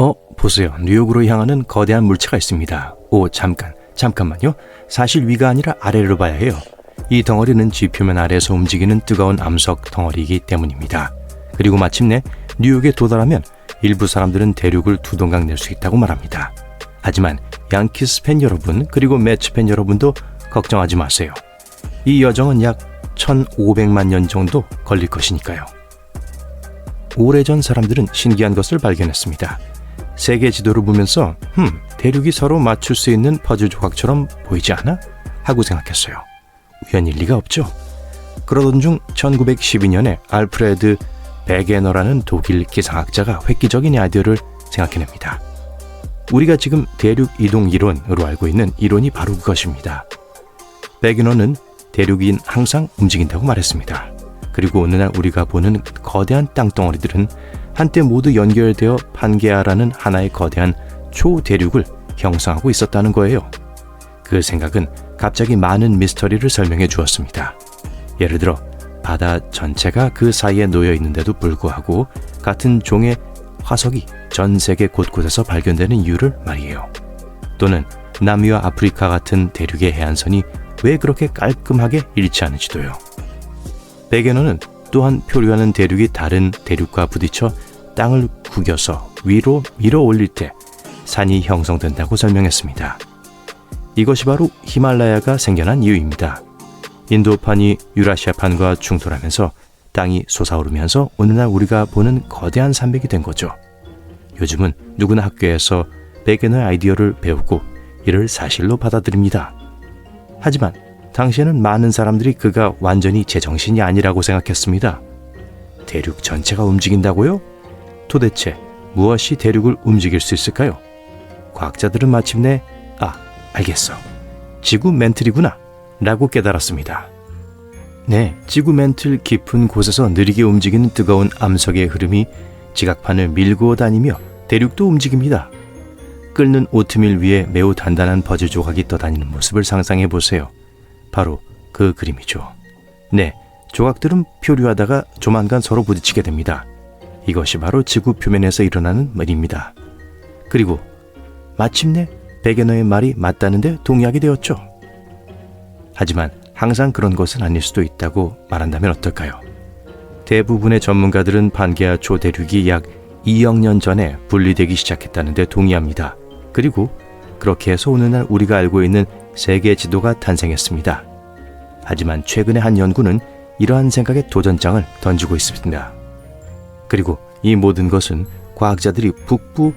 어, 보세요. 뉴욕으로 향하는 거대한 물체가 있습니다. 오, 잠깐, 잠깐만요. 사실 위가 아니라 아래로 봐야 해요. 이 덩어리는 지표면 아래에서 움직이는 뜨거운 암석 덩어리이기 때문입니다. 그리고 마침내 뉴욕에 도달하면 일부 사람들은 대륙을 두 동강 낼 수 있다고 말합니다. 하지만 양키스 팬 여러분 그리고 매치 팬 여러분도 걱정하지 마세요. 이 여정은 약 1500만 년 정도 걸릴 것이니까요. 오래전 사람들은 신기한 것을 발견했습니다. 세계 지도를 보면서 흠, 대륙이 서로 맞출 수 있는 퍼즐 조각처럼 보이지 않아? 하고 생각했어요. 우연일 리가 없죠. 그러던 중 1912년에 알프레드 베게너라는 독일 기상학자가 획기적인 아이디어를 생각해냅니다. 우리가 지금 대륙 이동 이론으로 알고 있는 이론이 바로 그것입니다. 베게너는 대륙인 항상 움직인다고 말했습니다. 그리고 어느 날 우리가 보는 거대한 땅덩어리들은 한때 모두 연결되어 판게아라는 하나의 거대한 초대륙을 형성하고 있었다는 거예요. 그 생각은 갑자기 많은 미스터리를 설명해 주었습니다. 예를 들어 바다 전체가 그 사이에 놓여 있는데도 불구하고 같은 종의 화석이 전 세계 곳곳에서 발견되는 이유를 말이에요. 또는 남미와 아프리카 같은 대륙의 해안선이 왜 그렇게 깔끔하게 일치하는지도요. 베게너는 또한 표류하는 대륙이 다른 대륙과 부딪혀 땅을 구겨서 위로 밀어 올릴 때 산이 형성된다고 설명했습니다. 이것이 바로 히말라야가 생겨난 이유입니다. 인도판이 유라시아판과 충돌하면서 땅이 솟아오르면서 오늘날 우리가 보는 거대한 산맥이 된 거죠. 요즘은 누구나 학교에서 베게너의 아이디어를 배우고 이를 사실로 받아들입니다. 하지만 당시에는 많은 사람들이 그가 완전히 제정신이 아니라고 생각했습니다. 대륙 전체가 움직인다고요? 도대체 무엇이 대륙을 움직일 수 있을까요? 과학자들은 마침내 아, 알겠어. 지구 멘틀이구나. 라고 깨달았습니다. 네, 지구 멘틀 깊은 곳에서 느리게 움직이는 뜨거운 암석의 흐름이 지각판을 밀고 다니며 대륙도 움직입니다. 끓는 오트밀 위에 매우 단단한 퍼즐 조각이 떠다니는 모습을 상상해 보세요. 바로 그 그림이죠. 네, 조각들은 표류하다가 조만간 서로 부딪히게 됩니다. 이것이 바로 지구 표면에서 일어나는 일입니다. 그리고 마침내 베게너의 말이 맞다는데 동의하게 되었죠. 하지만 항상 그런 것은 아닐 수도 있다고 말한다면 어떨까요? 대부분의 전문가들은 판게아 초대륙이 약 2억 년 전에 분리되기 시작했다는데 동의합니다. 그리고 그렇게 해서 오늘날 우리가 알고 있는 세계 지도가 탄생했습니다. 하지만 최근의 한 연구는 이러한 생각에 도전장을 던지고 있습니다. 그리고 이 모든 것은 과학자들이 북부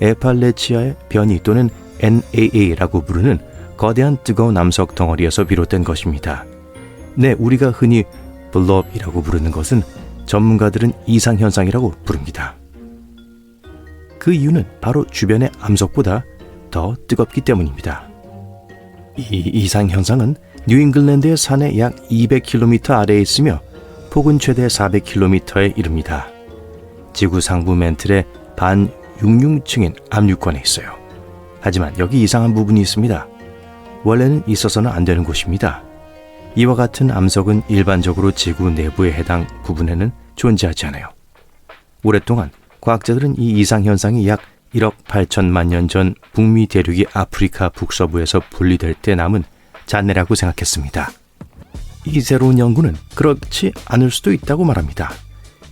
에팔레치아의 변이 또는 NAA라고 부르는 거대한 뜨거운 암석 덩어리에서 비롯된 것입니다. 네, 우리가 흔히 블럽이라고 부르는 것은 전문가들은 이상 현상이라고 부릅니다. 그 이유는 바로 주변의 암석보다 더 뜨겁기 때문입니다. 이 이상 현상은 뉴잉글랜드의 산의 약 200km 아래에 있으며 폭은 최대 400km에 이릅니다. 지구 상부 멘틀의 반 육융층인 압류권에 있어요. 하지만 여기 이상한 부분이 있습니다. 원래는 있어서는 안 되는 곳입니다. 이와 같은 암석은 일반적으로 지구 내부에 해당 부분에는 존재하지 않아요. 오랫동안 과학자들은 이 이상 현상이 약 1억 8천만 년 전 북미 대륙이 아프리카 북서부에서 분리될 때 남은 잔해라고 생각했습니다. 이 새로운 연구는 그렇지 않을 수도 있다고 말합니다.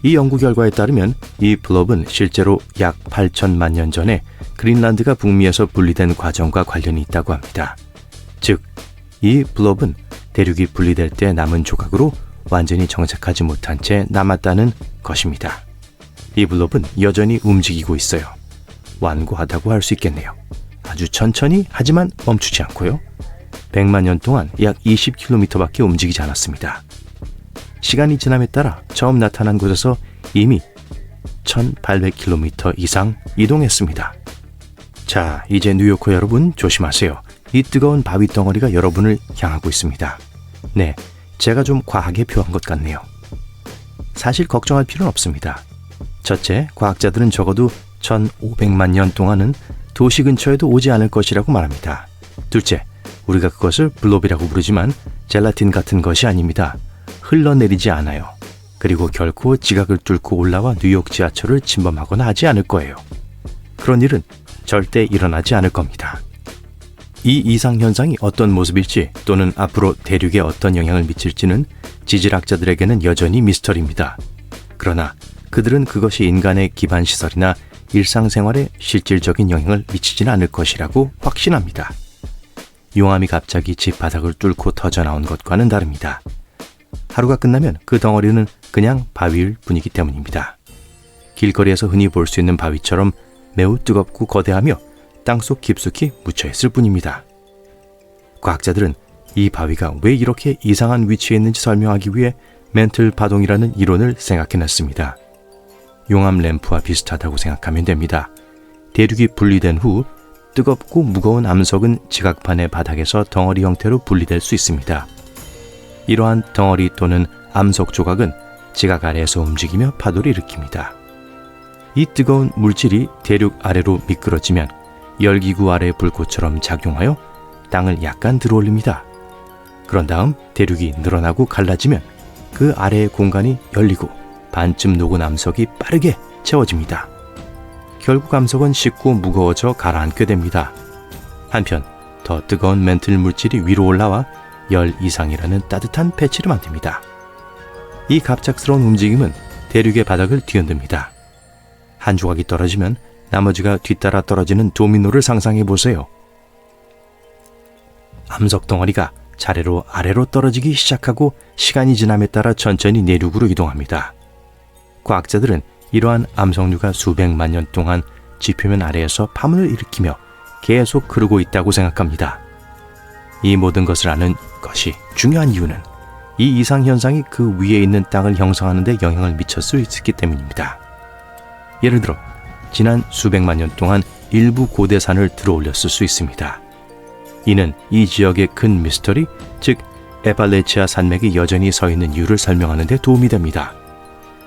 이 연구 결과에 따르면 이 블럽은 실제로 약 8천만 년 전에 그린란드가 북미에서 분리된 과정과 관련이 있다고 합니다. 즉, 이 블럽은 대륙이 분리될 때 남은 조각으로 완전히 정착하지 못한 채 남았다는 것입니다. 이 블럽은 여전히 움직이고 있어요. 완고하다고 할 수 있겠네요. 아주 천천히 하지만 멈추지 않고요. 100만 년 동안 약 20km밖에 움직이지 않았습니다. 시간이 지남에 따라 처음 나타난 곳에서 이미 1800km 이상 이동했습니다. 자, 이제 뉴요커 여러분 조심하세요. 이 뜨거운 바위 덩어리가 여러분을 향하고 있습니다. 네, 제가 좀 과하게 표한 것 같네요. 사실 걱정할 필요는 없습니다. 첫째, 과학자들은 적어도 1500만 년 동안은 도시 근처에도 오지 않을 것이라고 말합니다. 둘째, 우리가 그것을 블롭이라고 부르지만 젤라틴 같은 것이 아닙니다. 흘러내리지 않아요. 그리고 결코 지각을 뚫고 올라와 뉴욕 지하철을 침범하거나 하지 않을 거예요. 그런 일은 절대 일어나지 않을 겁니다. 이 이상 현상이 어떤 모습일지 또는 앞으로 대륙에 어떤 영향을 미칠지는 지질학자들에게는 여전히 미스터리입니다. 그러나 그들은 그것이 인간의 기반 시설이나 일상생활에 실질적인 영향을 미치지는 않을 것이라고 확신합니다. 용암이 갑자기 집 바닥을 뚫고 터져 나온 것과는 다릅니다. 하루가 끝나면 그 덩어리는 그냥 바위일 뿐이기 때문입니다. 길거리에서 흔히 볼 수 있는 바위처럼 매우 뜨겁고 거대하며 땅속 깊숙이 묻혀 있을 뿐입니다. 과학자들은 이 바위가 왜 이렇게 이상한 위치에 있는지 설명하기 위해 멘틀 파동이라는 이론을 생각해냈습니다. 용암 램프와 비슷하다고 생각하면 됩니다. 대륙이 분리된 후 뜨겁고 무거운 암석은 지각판의 바닥에서 덩어리 형태로 분리될 수 있습니다. 이러한 덩어리 또는 암석 조각은 지각 아래에서 움직이며 파도를 일으킵니다. 이 뜨거운 물질이 대륙 아래로 미끄러지면 열기구 아래 불꽃처럼 작용하여 땅을 약간 들어올립니다. 그런 다음 대륙이 늘어나고 갈라지면 그 아래의 공간이 열리고 반쯤 녹은 암석이 빠르게 채워집니다. 결국 암석은 식고 무거워져 가라앉게 됩니다. 한편 더 뜨거운 멘틀 물질이 위로 올라와 열 이상이라는 따뜻한 패치를 만듭니다. 이 갑작스러운 움직임은 대륙의 바닥을 뒤흔듭니다. 한 조각이 떨어지면 나머지가 뒤따라 떨어지는 도미노를 상상해 보세요. 암석 덩어리가 차례로 아래로 떨어지기 시작하고 시간이 지남에 따라 천천히 내륙으로 이동합니다. 과학자들은 이러한 암석류가 수백만 년 동안 지표면 아래에서 파문을 일으키며 계속 흐르고 있다고 생각합니다. 이 모든 것을 아는 것이 중요한 이유는 이 이상 현상이 그 위에 있는 땅을 형성하는 데 영향을 미칠 수 있기 때문입니다. 예를 들어 지난 수백만 년 동안 일부 고대산을 들어올렸을 수 있습니다. 이는 이 지역의 큰 미스터리, 즉 에발레치아 산맥이 여전히 서 있는 이유를 설명하는 데 도움이 됩니다.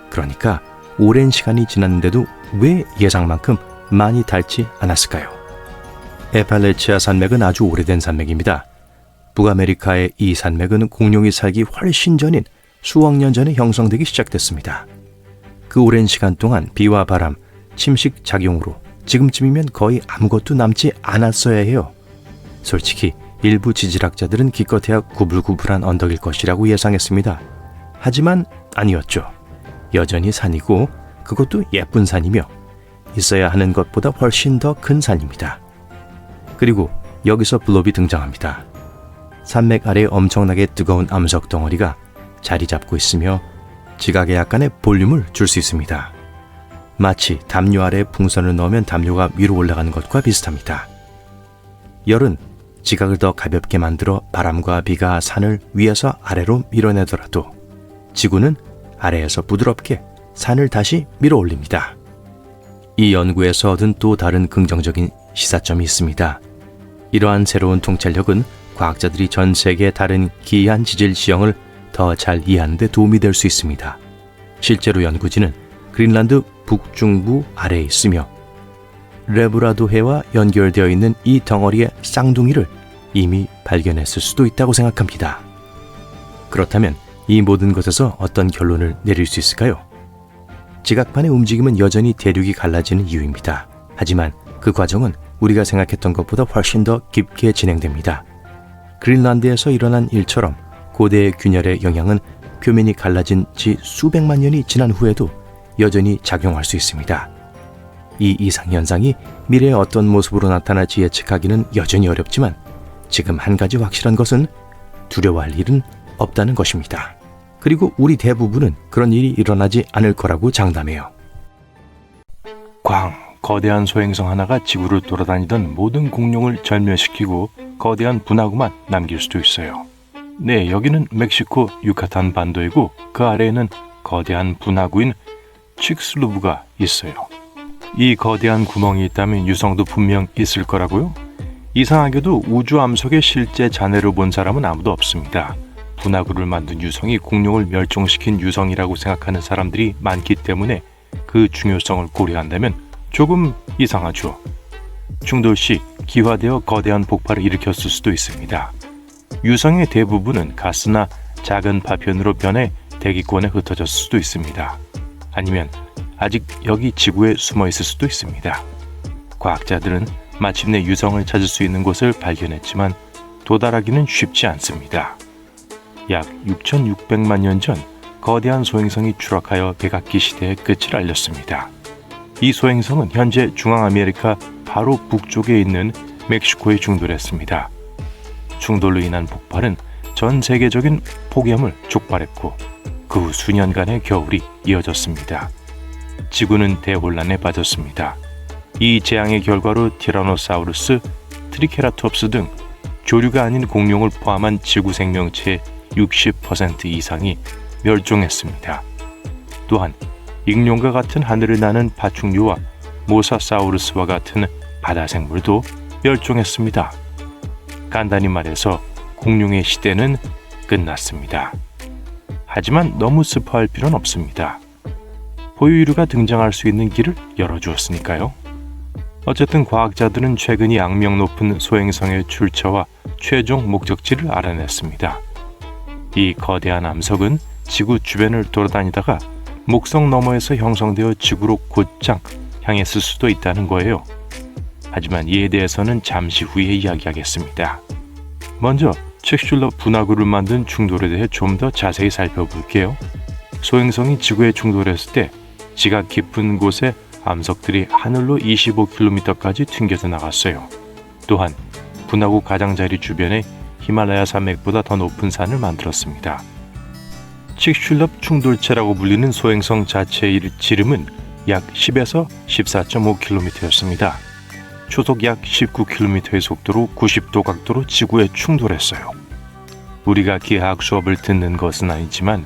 그러니까 오랜 시간이 지났는데도 왜 예상만큼 많이 닳지 않았을까요? 에팔레치아 산맥은 아주 오래된 산맥입니다. 북아메리카의 이 산맥은 공룡이 살기 훨씬 전인 수억 년 전에 형성되기 시작됐습니다. 그 오랜 시간 동안 비와 바람, 침식 작용으로 지금쯤이면 거의 아무것도 남지 않았어야 해요. 솔직히 일부 지질학자들은 기껏해야 구불구불한 언덕일 것이라고 예상했습니다. 하지만 아니었죠. 여전히 산이고 그것도 예쁜 산이며 있어야 하는 것보다 훨씬 더 큰 산입니다. 그리고 여기서 블롭이 등장합니다. 산맥 아래 엄청나게 뜨거운 암석 덩어리가 자리 잡고 있으며 지각에 약간의 볼륨을 줄 수 있습니다. 마치 담요 아래 풍선을 넣으면 담요가 위로 올라가는 것과 비슷합니다. 열은 지각을 더 가볍게 만들어 바람과 비가 산을 위에서 아래로 밀어내더라도 지구는 아래에서 부드럽게 산을 다시 밀어 올립니다. 이 연구에서 얻은 또 다른 긍정적인 시사점이 있습니다. 이러한 새로운 통찰력은 과학자들이 전 세계 다른 기이한 지질 지형을 더 잘 이해하는 데 도움이 될 수 있습니다. 실제로 연구진은 그린란드 북중부 아래에 있으며 레브라도 해와 연결되어 있는 이 덩어리의 쌍둥이를 이미 발견했을 수도 있다고 생각합니다. 그렇다면 이 모든 것에서 어떤 결론을 내릴 수 있을까요? 지각판의 움직임은 여전히 대륙이 갈라지는 이유입니다. 하지만 그 과정은 우리가 생각했던 것보다 훨씬 더 깊게 진행됩니다. 그린란드에서 일어난 일처럼 고대의 균열의 영향은 표면이 갈라진 지 수백만 년이 지난 후에도 여전히 작용할 수 있습니다. 이 이상 현상이 미래에 어떤 모습으로 나타날지 예측하기는 여전히 어렵지만 지금 한 가지 확실한 것은 두려워할 일은 없다는 것입니다. 그리고 우리 대부분은 그런 일이 일어나지 않을 거라고 장담해요. 광, 거대한 소행성 하나가 지구를 돌아다니던 모든 공룡을 절멸시키고 거대한 분화구만 남길 수도 있어요. 네, 여기는 멕시코 유카탄 반도이고 그 아래에는 거대한 분화구인 칙슬루브가 있어요. 이 거대한 구멍이 있다면 유성도 분명 있을 거라고요? 이상하게도 우주 암석의 실제 잔해를 본 사람은 아무도 없습니다. 분화구를 만든 유성이 공룡을 멸종시킨 유성이라고 생각하는 사람들이 많기 때문에 그 중요성을 고려한다면 조금 이상하죠. 충돌 시 기화되어 거대한 폭발을 일으켰을 수도 있습니다. 유성의 대부분은 가스나 작은 파편으로 변해 대기권에 흩어졌을 수도 있습니다. 아니면 아직 여기 지구에 숨어 있을 수도 있습니다. 과학자들은 마침내 유성을 찾을 수 있는 곳을 발견했지만 도달하기는 쉽지 않습니다. 약 6,600만 년 전 거대한 소행성이 추락하여 백악기 시대의 끝을 알렸습니다. 이 소행성은 현재 중앙아메리카 바로 북쪽에 있는 멕시코에 충돌했습니다. 충돌로 인한 폭발은 전 세계적인 폭염을 촉발했고 그 후 수년간의 겨울이 이어졌습니다. 지구는 대혼란에 빠졌습니다. 이 재앙의 결과로 티라노사우루스, 트리케라톱스 등 조류가 아닌 공룡을 포함한 지구 생명체의 60% 이상이 멸종했습니다. 또한 익룡과 같은 하늘을 나는 파충류와 모사사우루스와 같은 바다 생물도 멸종했습니다. 간단히 말해서 공룡의 시대는 끝났습니다. 하지만 너무 슬퍼할 필요는 없습니다. 포유류가 등장할 수 있는 길을 열어주었으니까요. 어쨌든 과학자들은 최근이 악명 높은 소행성의 출처와 최종 목적지를 알아냈습니다. 이 거대한 암석은 지구 주변을 돌아다니다가 목성 너머에서 형성되어 지구로 곧장 향했을 수도 있다는 거예요. 하지만 이에 대해서는 잠시 후에 이야기하겠습니다. 먼저 첵슐러 분화구를 만든 충돌에 대해 좀 더 자세히 살펴볼게요. 소행성이 지구에 충돌했을 때 지각 깊은 곳에 암석들이 하늘로 25km까지 튕겨져 나갔어요. 또한 분화구 가장자리 주변에 히말라야 산맥보다 더 높은 산을 만들었습니다. 칙슐럽 충돌체라고 불리는 소행성 자체의 지름은 약 10에서 14.5km였습니다. 초속 약 19km의 속도로 90도 각도로 지구에 충돌했어요. 우리가 기하학 수업을 듣는 것은 아니지만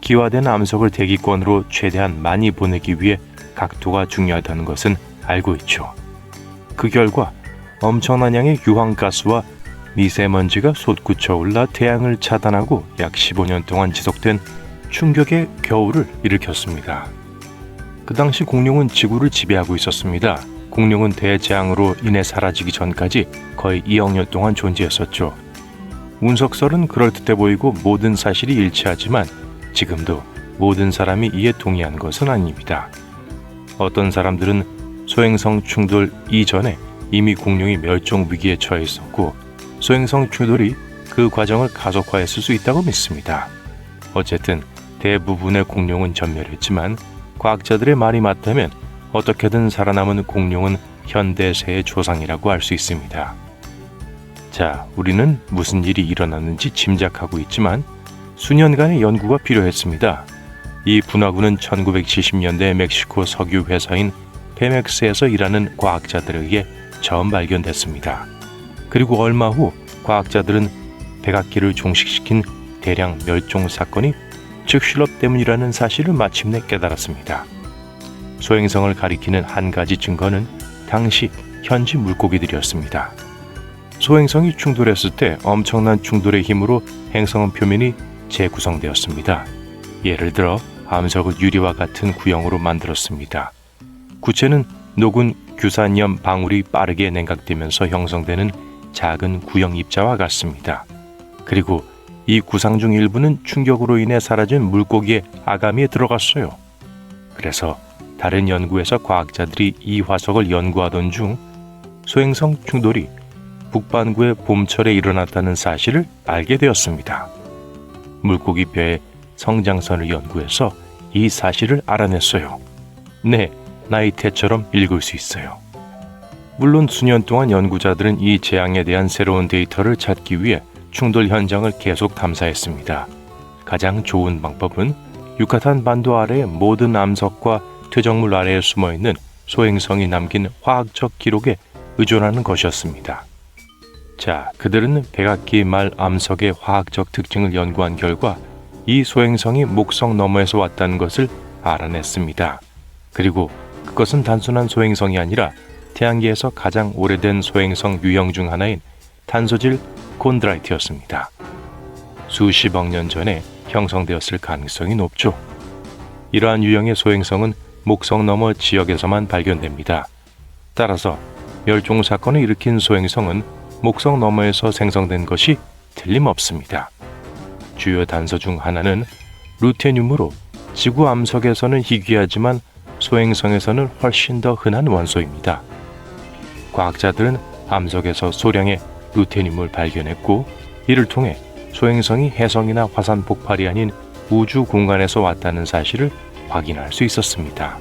기화된 암석을 대기권으로 최대한 많이 보내기 위해 각도가 중요하다는 것은 알고 있죠. 그 결과 엄청난 양의 유황가스와 미세먼지가 솟구쳐 올라 태양을 차단하고 약 15년 동안 지속된 충격의 겨울을 일으켰습니다. 그 당시 공룡은 지구를 지배하고 있었습니다. 공룡은 대재앙으로 인해 사라지기 전까지 거의 2억 년 동안 존재했었죠. 운석설은 그럴듯해 보이고 모든 사실이 일치하지만 지금도 모든 사람이 이에 동의하는 것은 아닙니다. 어떤 사람들은 소행성 충돌 이전에 이미 공룡이 멸종 위기에 처해 있었고 소행성 충돌이 그 과정을 가속화했을 수 있다고 믿습니다. 어쨌든 대부분의 공룡은 전멸했지만 과학자들의 말이 맞다면 어떻게든 살아남은 공룡은 현대새의 조상이라고 할 수 있습니다. 자, 우리는 무슨 일이 일어났는지 짐작하고 있지만 수년간의 연구가 필요했습니다. 이 분화구는 1970년대 멕시코 석유 회사인 페맥스에서 일하는 과학자들에 의해 처음 발견됐습니다. 그리고 얼마 후 과학자들은 백악기를 종식시킨 대량 멸종 사건이 즉 슐럽 때문이라는 사실을 마침내 깨달았습니다. 소행성을 가리키는 한 가지 증거는 당시 현지 물고기들이었습니다. 소행성이 충돌했을 때 엄청난 충돌의 힘으로 행성은 표면이 재구성되었습니다. 예를 들어 암석을 유리와 같은 구형으로 만들었습니다. 구체는 녹은 규산염 방울이 빠르게 냉각되면서 형성되는 작은 구형 입자와 같습니다. 그리고 이 구상 중 일부는 충격으로 인해 사라진 물고기의 아가미에 들어갔어요. 그래서 다른 연구에서 과학자들이 이 화석을 연구하던 중 소행성 충돌이 북반구의 봄철에 일어났다는 사실을 알게 되었습니다. 물고기 뼈의 성장선을 연구해서 이 사실을 알아냈어요. 네, 나이테처럼 읽을 수 있어요. 물론 수년 동안 연구자들은 이 재앙에 대한 새로운 데이터를 찾기 위해 충돌 현장을 계속 탐사했습니다. 가장 좋은 방법은 유카탄 반도 아래의 모든 암석과 퇴적물 아래에 숨어 있는 소행성이 남긴 화학적 기록에 의존하는 것이었습니다. 자, 그들은 백악기 말 암석의 화학적 특징을 연구한 결과 이 소행성이 목성 너머에서 왔다는 것을 알아냈습니다. 그리고 그것은 단순한 소행성이 아니라 태양계에서 가장 오래된 소행성 유형 중 하나인 탄소질 콘드라이트였습니다. 수십억 년 전에 형성되었을 가능성이 높죠. 이러한 유형의 소행성은 목성 너머 지역에서만 발견됩니다. 따라서 멸종 사건을 일으킨 소행성은 목성 너머에서 생성된 것이 틀림없습니다. 주요 단서 중 하나는 루테늄으로 지구 암석에서는 희귀하지만 소행성에서는 훨씬 더 흔한 원소입니다. 과학자들은 암석에서 소량의 루테늄을 발견했고 이를 통해 소행성이 해성이나 화산 폭발이 아닌 우주 공간에서 왔다는 사실을 확인할 수 있었습니다.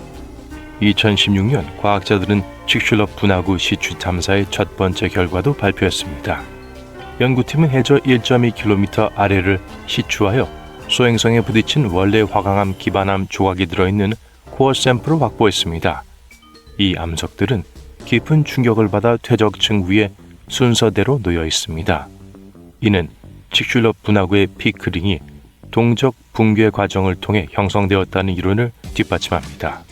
2016년 과학자들은 칙슐럽 분화구 시추 탐사의 첫 번째 결과도 발표했습니다. 연구팀은 해저 1.2km 아래를 시추하여 소행성에 부딪힌 원래 화강암 기반암 조각이 들어있는 코어 샘플을 확보했습니다. 이 암석들은 깊은 충격을 받아 퇴적층 위에 순서대로 놓여 있습니다. 이는 칙슐럽 분화구의 피크링이 동적 붕괴 과정을 통해 형성되었다는 이론을 뒷받침합니다.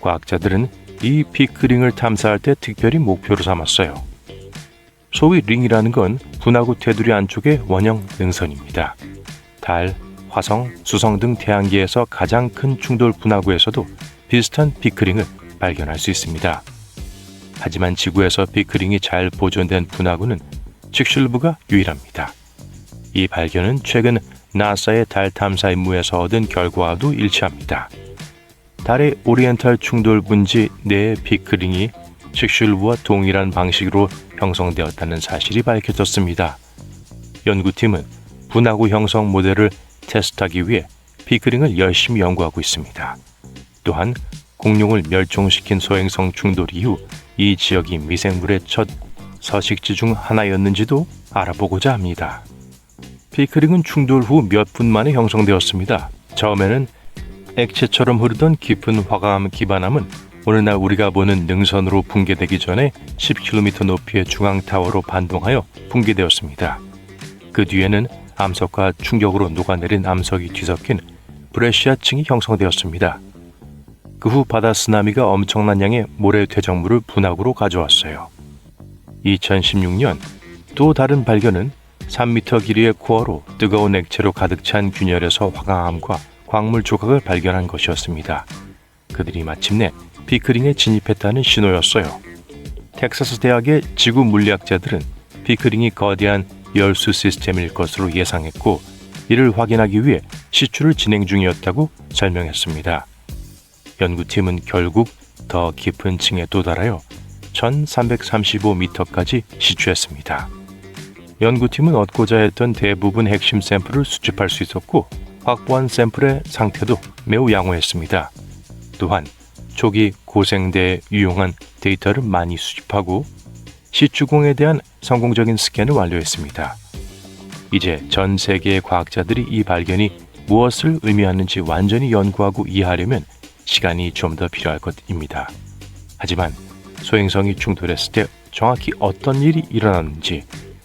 과학자들은 이 피크링을 탐사할 때 특별히 목표로 삼았어요. 소위 링이라는 건 분화구 테두리 안쪽의 원형 능선입니다. 달, 화성, 수성 등 태양계에서 가장 큰 충돌 분화구에서도 비슷한 피크링을 발견할 수 있습니다. 하지만 지구에서 피크링이 잘 보존된 분화구는 칙슐브가 유일합니다. 이 발견은 최근 나사의 달 탐사 임무에서 얻은 결과와도 일치합니다. 달의 오리엔탈 충돌 분지 내의 피크링이 칙슐브와 동일한 방식으로 형성되었다는 사실이 밝혀졌습니다. 연구팀은 분화구 형성 모델을 테스트하기 위해 피크링을 열심히 연구하고 있습니다. 또한 공룡을 멸종시킨 소행성 충돌 이후 이 지역이 미생물의 첫 서식지 중 하나였는지도 알아보고자 합니다. 피크링은 충돌 후 몇 분 만에 형성되었습니다. 처음에는 액체처럼 흐르던 깊은 화강암 기반암은 오늘날 우리가 보는 능선으로 붕괴되기 전에 10km 높이의 중앙 타워로 반동하여 붕괴되었습니다. 그 뒤에는 암석과 충격으로 녹아내린 암석이 뒤섞인 브레시아층이 형성되었습니다. 그 후 바다 쓰나미가 엄청난 양의 모래 퇴적물을 분화구로 가져왔어요. 2016년 또 다른 발견은 3m 길이의 코어로 뜨거운 액체로 가득 찬 균열에서 화강암과 광물 조각을 발견한 것이었습니다. 그들이 마침내 피크링에 진입했다는 신호였어요. 텍사스 대학의 지구 물리학자들은 피크링이 거대한 열수 시스템일 것으로 예상했고 이를 확인하기 위해 시추를 진행 중이었다고 설명했습니다. 연구팀은 결국 더 깊은 층에 도달하여 1335m까지 시추했습니다. 연구팀은 얻고자 했던 대부분 핵심 샘플을 수집할 수 있었고 확보한 샘플의 상태도 매우 양호했습니다. 또한 초기 고생대에 유용한 데이터를 많이 수집하고 시추공에 대한 성공적인 스캔을 완료했습니다. 이제 전 세계의 과학자들이 이 발견이 무엇을 의미하는지 완전히 연구하고 이해하려면 시간이 좀 더 필요할 것입니다. 하지만 소행성이 충돌했을 때 정확히 어떤 일이 일어났는지,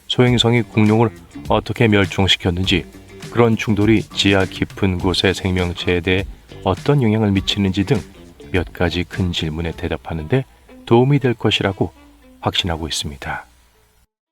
소행성이 공룡을 어떻게 멸종시켰는지, 그런 충돌이 지하 깊은 곳의 생명체에 대해 어떤 영향을 미치는지 등 몇 가지 큰 질문에 대답하는데 도움이 될 것이라고 확신하고 있습니다.